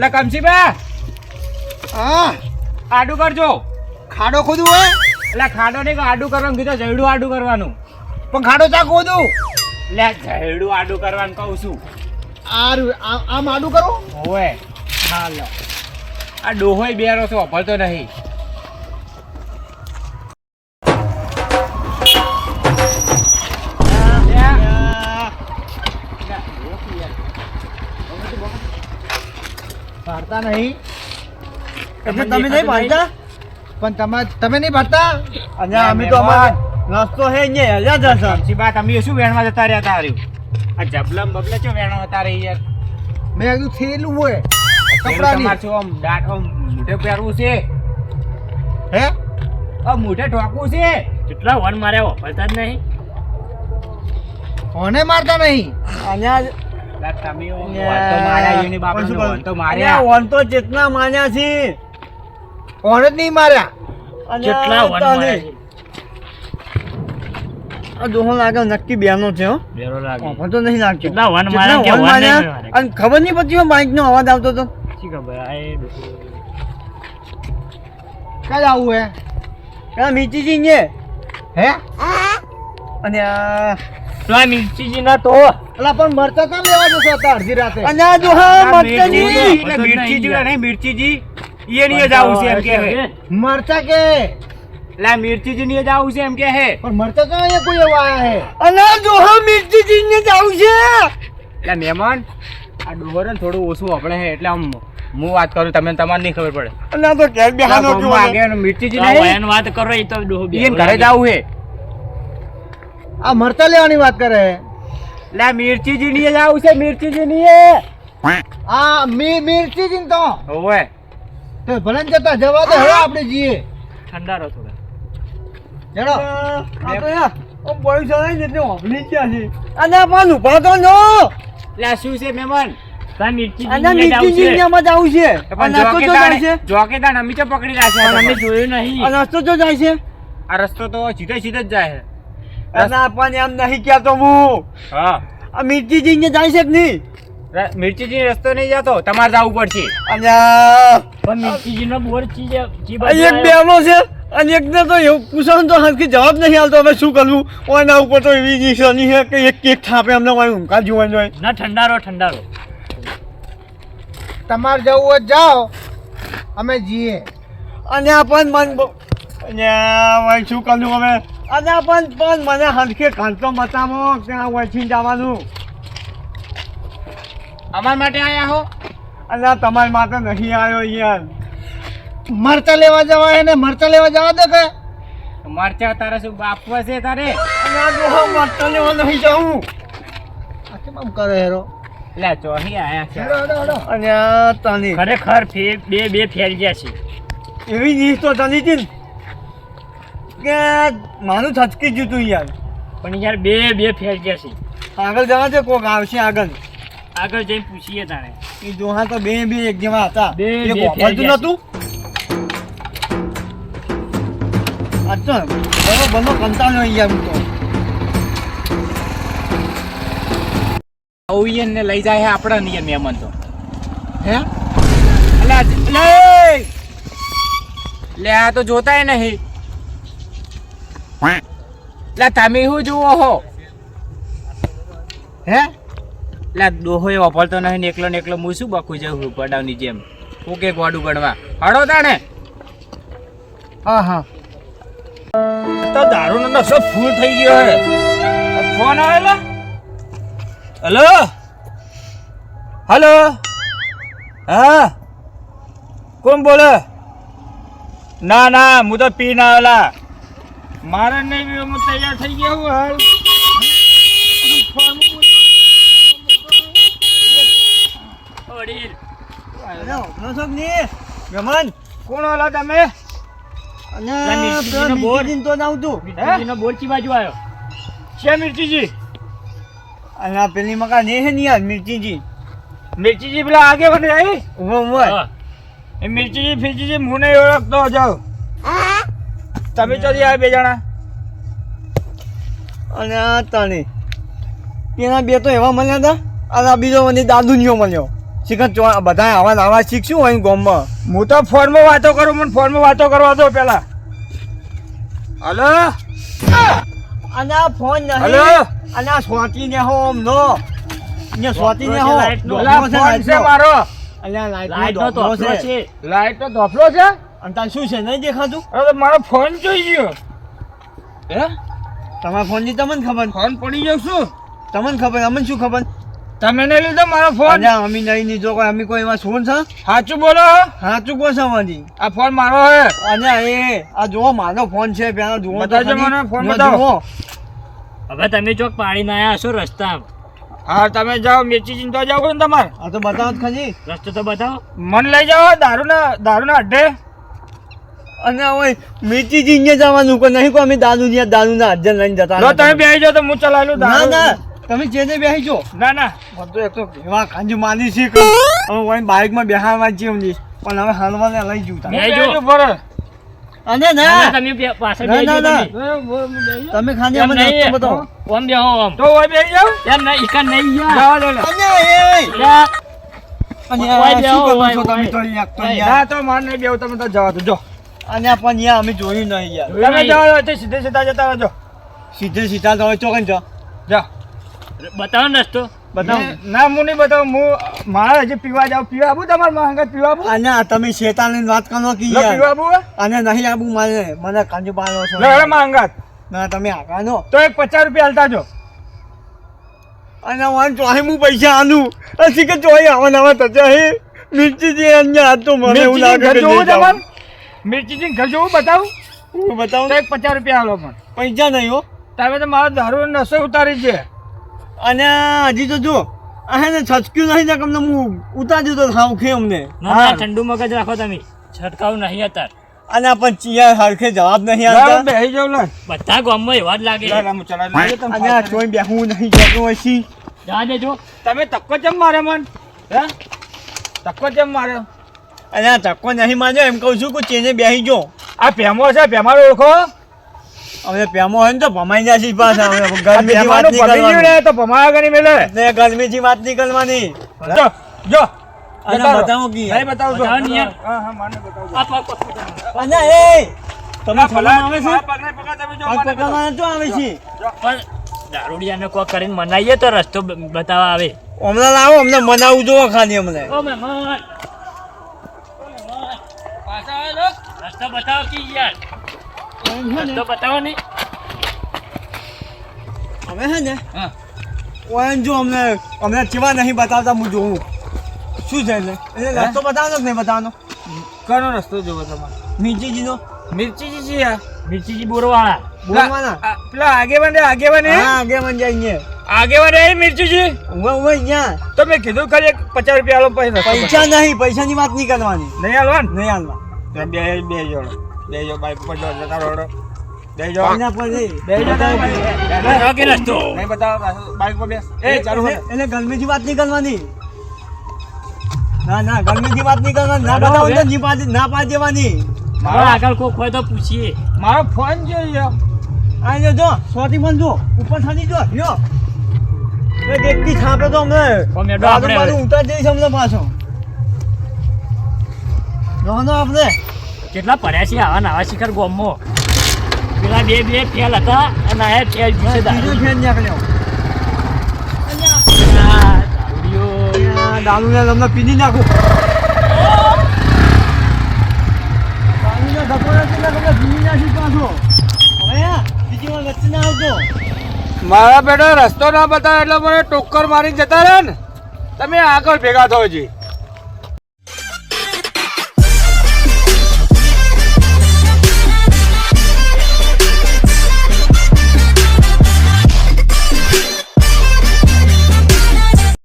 એટલે કમસીબા હા. આડું કરજો. ખાડો ખોદું હોય? એટલે ખાડો નહીં આડું કરવાનું કીધું જયડું આડું કરવાનું. પણ ખાડો ચા ખોદું. એટલે જયડું આડું કરવાનું કહું છું. આ રહ્યું, આ- આમ આડું કરું? હોવે. હાલો. આ ડોહોય બેરો છો અભળતો નહીં. પાડતા નહીં. એટલે તમે નહીં ભાંજતા પણ તમે તમે નહીં પાડતા અને અમે તો અમારે નાસ્તો હે ને હજાર જશે કમસીબા અમે શું વેણમાં જતા રહ્યા તાર્યું આ જબલમ બબલે છો વેણમાં જતા રહી યાર? મેં કીધું થેલું હોય. કપડાની તમારે શું આમ દાંત આમ મોઢે પહેરવું છે? હે? આ મોઢે ઠોકવું છે? કેટલા વન માર્યા વાપરતા જ નહીં. કોને મારતા નહીં. અને તો તો તો ચેતના માન્યા છે. જ નહીં માર્યા? અને કેટલા વન તને- માર્યા છે. આ દોહો લાગે નક્કી બેનો છે હો. બેરો લાગે. મને તો નહીં લાગતો. કેટલા વન માર્યા કે વન વન નહીં અને ખબર નહીં પડતી બાઇક નો અવાજ આવતો હતો? શી ખબર? આ એ ડોકું. આવું હે? પેલા છે ને. હે? અને આ તો મિર્ચીજી ના તો. અલા પણ મરચા કામ લેવા જશો હતા અડધી રાતે? અને આ દોહા મરચાજી મિર્ચીજી એટલે નહીં, મિર્ચીજી ઈ એની જ આવું છે એમ કે મરચા કે? લા મિર્ચીજી ની જ છે એમ કે હે. પણ મરચા તો અહીંયા કોઈ એવા આયા હે? અને આ દોહા મીઠીજી ને જ આવશે એટલે મહેમાન આ ડોહર ને થોડું ઓછું આપણે હે એટલે આમ હું વાત કરું તમને તમારે નહીં ખબર પડે. તો બેહાનો મિર્ચીજી ને વાત કરો એ તો ડોહો ઘરે જ આવું હે. આ મરચા લેવાની વાત કરે? લે મિર્ચીજી ની જ આવું છે મિર્ચીજી ની આ મી મિર્ચીજી તો. ઓવે તો ભલે જતા જવા દે હવે આપણે જઈએ. ઠંડા રહો થોડા. જડો આ તો યાર, ઓ બોય જાય ને એટલે જ ગયા છે. અને પણ ઊભા તો નો. લે શું છે મેમન તા તો. જોકેદાર અમે તો પકડી રહ્યા છે. જોયું નહીં. આ રસ્તો તો જાય છે. આ રસ્તો તો સીધે સીધે જ જાય છે. અને આપણને એમ નહીં કહેતો હું. હા. આ મિર્ચીજી ને જાય છે કે નહીં? મિર્ચીજી રસ્તો નહીં જતો તમારે જવું પડશે. પણ મિર્ચીજી નો બોર ચીજ એક? બેનો છે અને એકને તો એવું પૂછવાનું તો હરખી જવાબ નહીં આવતો હવે શું કરવું? ઓના ઉપર તો એવી નિશાની છે કે એક એક થાપે અમને મારી ઊંઘા જોવાનું હોય. ના ઠંડારો ઠંડારો. તમારે જવું હોય જાઓ. અમે જઈએ. અને આપણને મન બહુ- અને શું કરવું હવે? અને પણ પણ મને હલકે ઘંટો બતાવો ત્યાં વહીથી જવાનું. અમાર માટે આયા હો. અને તમારી માટે નહીં આવ્યો યાર. મરચા લેવા જવા એને મરચા લેવા જવા દે કે? મરચા તારે શું બાપવા છે તારે? મરચા લેવા નહીં જાઉં આ કેમ કરે હેરો? લે ચોહી આયા છે. અને તની ખરેખર ફે- બે બે ફેલ ગયા છે. એવી જ તો તની હતી કે મારું થચકી જ જતું યાર. પણ યાર બે બે ફેર ગયા છે. આગળ જવા છે કોક આવશે આગળ. આગળ જઈને પૂછીએ તારે. એ જોહા તો બે બે એક જેવા હતા. બે બે વાપરતું ફેર નતું અચ્છા બરો બનો કંટાળ્યો યાર હું તો. ઓયન ને લઈ જાય હે આપણા નિયમ મહેમાન તો. હે? લે લે! લે આ તો જોતાય નહીં. લે તમે શું જુઓ હો? હે? લે ડોહો એ વાપરતો નહીં ને એકલો ને એકલો હું શું બકું જાઉં પડાવની જેમ? ઓકે ગોડું ગણવા? હડો તાણે? હા હા. તો દારૂનો નશો ફૂલ થઈ ગયો હે. ફોન આવેલો હેલો? હલો? હા? કોણ બોલે? ના ના હું તો પી ના આવેલા. મારે નહીં હું તૈયાર થઈ ગયા હું હાલ. છો કોણ ઓલા તમે? અને બોર. તો ના આવતું મિર્ચીજીનો બોર ચી બાજુ આવ્યો છે મિર્ચીજી. અને આ પેલી મકા ને હે ને યાર મિર્ચીજી. મિર્ચીજી પેલા આગે બને આવી ઊભો. એ મિર્ચીજી ફીરચીજી હું નહીં ઓળખતો જાઉં તમે ચોથી આવે બે જણા? અને આ તને પેલા બે તો એવા મળ્યા હતા. અને આ બીજો મને દાદુનિયો મળ્યો. શીખત બધા આવા આવા શીખશું હોય ગોમમાં. હું તો ફોનમાં વાતો કરું મને ફોનમાં વાતો કરવા દો પેલા. હલો? અને આ ફોન હલો? અને આ સ્વાતી ને હો ઓમ નો ને સ્વાતી ને હો. લાઈટનો. નો છે મારો. અલ્યા લાઈટ નો છે. લાઈટ તો ધોફલો છે? અને તાર શું છે? નહીં દેખાતું? હવે મારો ફોન જોઈ ગયો. હે? તમારા ફોનની તમને ખબર? ફોન પડી ગયો શું? તમને ખબર? અમને શું ખબર? તમે નહીં લીધો મારો ફોન? ના અમે નહીં લીધો. કોઈ અમે કોઈ એમાં શું છે? સાચું બોલો સાચું કહો છો અમારી? આ ફોન મારો હે. અને એ આ જુઓ મારો ફોન છે. પેલા જુઓ બતાવજો મને ફોન બતાવો. હવે તમે ચોક પાડી ના આવ્યા છો રસ્તા હા તમે જાઓ મેચી ચિંતા જાઓ ને તમારે. આ તો બતાવો તો ખરી રસ્તો તો બતાવો. મન લઈ જાઓ દારૂના દારૂના અડ્ડે. અને હવે મિર્ચી ને જવાનું કોઈ નહીં કો અમે દાદુ ને દાદુ ના હાજર લઈને જતા લો તમે બેહી જાવ તો હું ચલાવેલું ના ના તમે જે બેસાઈજો જો ના ના. બધું એક તો એવા કાંજી માની છે કે હવે વળી બાઇકમાં બેહાડવા જ જેવું નહીં. પણ હવે હાલવાને લઈ જઉં તમે જો જાઓ. અને ના, ના તમે પાછળ ના, ના, તમે. તમે ખાલી અમને રસ્તો બતાવો. ઓમ બેહો ઓમ. તો હોય બેહી જાવ યાર ના ઈકા નહીં યાર. લે લો. અને એ અને આ શું કરો છો તમે ઓય. તો યાર, તો યાર. ના તો માર નહીં બેહો તમે તો જવા દો. જો. અને પણ યાર અમે જોયું નહીં યાર. તમે જાઓ તો સીધે સીધા જતા રહેજો. સીધે સીધા તો ચોકન જાઓ. બતાવો ને બતાવો. ના હું નહીં બતાવું હું મારે હજી પીવા જાવ પીવા આવું તમારે મારા પીવા આવું અને આ તમે શેતાની વાત કરો કે પીવા આવું અને નહીં આબુ મને મને કાંજુ પાડો છો. ના હેડો મારા હંગાત ના તમે આકાનો તો એક પચાસ રૂપિયા હાલતા જો. અને વાન ચોહી હું પૈસા આનું. અસી કે ચોહી આવા નવા તજા હે. મિર્ચી જે અહીંયા તો મને એવું લાગે જોવું તમારે. મિર્ચીજીને ઘર જોવું બતાવું? હું બતાવું? તો એક પચાસ રૂપિયા હાલો પણ. પૈસા નહીં હો. તમે તો મારો દારૂ નસો ઉતારી છે. અને હજી તો જો આ હે ને છચક્યું નહીં ને તમને હું ઉતાર્યું તો ખાવ ખે અમને. હા ના ઠંડુ મગજ રાખો તમે. છટકાવ નહીં અત્યારે. અને પણ ચિયા હરખે જવાબ નહીં આવતા બેહી જાવ લે. બધા ગામમાં એવા જ લાગે. લે, લે, હું ચલાવી લઉં. તમે અને આ ચોઈ બેહું નહીં જતો છી જા દેજો. તમે તક્કો ચમ મારે મન? હે? તક્કો ચમ મારે અને આ ચક્કો નહીં માન્યો એમ કહું છું કે ચેને બેસી જો આ પેમો છે ભેમારો ઓળખો? હવે પેમો હોય ને તો ભમાઈ જાય છે પાછા. હવે આ ગરમીથી વાત નીકળવાની ને તો ભમાયા ગણી મેલે. ને ગરમીથી વાત નીકળવાની જો જો. અને બતાવો. કી. નહીં બતાવો જો. હા હા માને બતાવો. આ પાક. અને એ તમે ફલા આવે છે? પગને પગા તમે જો, પગ પગા તો આવે છે? પણ દારૂડિયાને કોક કરીને મનાઈએ તો રસ્તો બતાવા આવે. હમણાં લાવો અમને મનાવું જોવો ખાલી અમને. ઓ મહેમાન. રસ્તો બતાવો કે યાર? રસ્તો બતાવો ને. હવે હે ને? હા. જો અમને અમને કેવા નહીં બતાવતા હું જોઉં. શું છે એટલે? એટલે રસ્તો બતાવવાનો કે નહીં બતાવવાનો? કનો રસ્તો જોવો તમારે? મિર્ચીજીનો. મિર્ચીજી છે મિર્ચીજી બોરવાળા. બોરવાળા? પેલા આગેવાન રે આગેવાન હે? હા આગે મન જાય અહીંયા. આગેવાન રે મિર્ચીજી? ઊભા ઊભા અહીંયા. તો મેં કીધું ખાલી પચાસ રૂપિયા આલો પૈસા પૈસા નહીં પૈસાની વાત નહીં કરવાની. નહીં હાલવા નહીં હાલવા તો બે બે જોડો બે જો બાઈક ઉપર જો જતા રોડો બે જો એના પર બે જો બતાવો. રસ્તો. નહીં બતાવો બાઈક પર બેસ. એ ચાલુ એટલે કર. વાત નહીં કરવાની. ના ના વાત. તો દેવાની. મારો આગળ કોક હોય તો પૂછીએ. મારો ફોન જોઈએ આ જો જો સોથી પણ જો. ઉપર થાની જો લ્યો. એ દેખતી છાપે તો અમને. ઉતાર જઈશ અમને પાછો. જોવાનો આપણે કેટલા પડ્યા છે આવા નાવા શિખર ગોમો પેલા બે બે ફેલ હતા અને આ ફેલ છે બીજો ફેલ નીકળ્યો. દારૂને તમને પીની નાખું. દારૂને નથી ને તમને પીની નાખી પાછો. હવે બીજી વાર વચ્ચે ના આવજો. મારા બેટા રસ્તો ના બતાવે એટલે મને ટોક્કર મારી જતા રહે ને. તમે આગળ ભેગા થયો જી.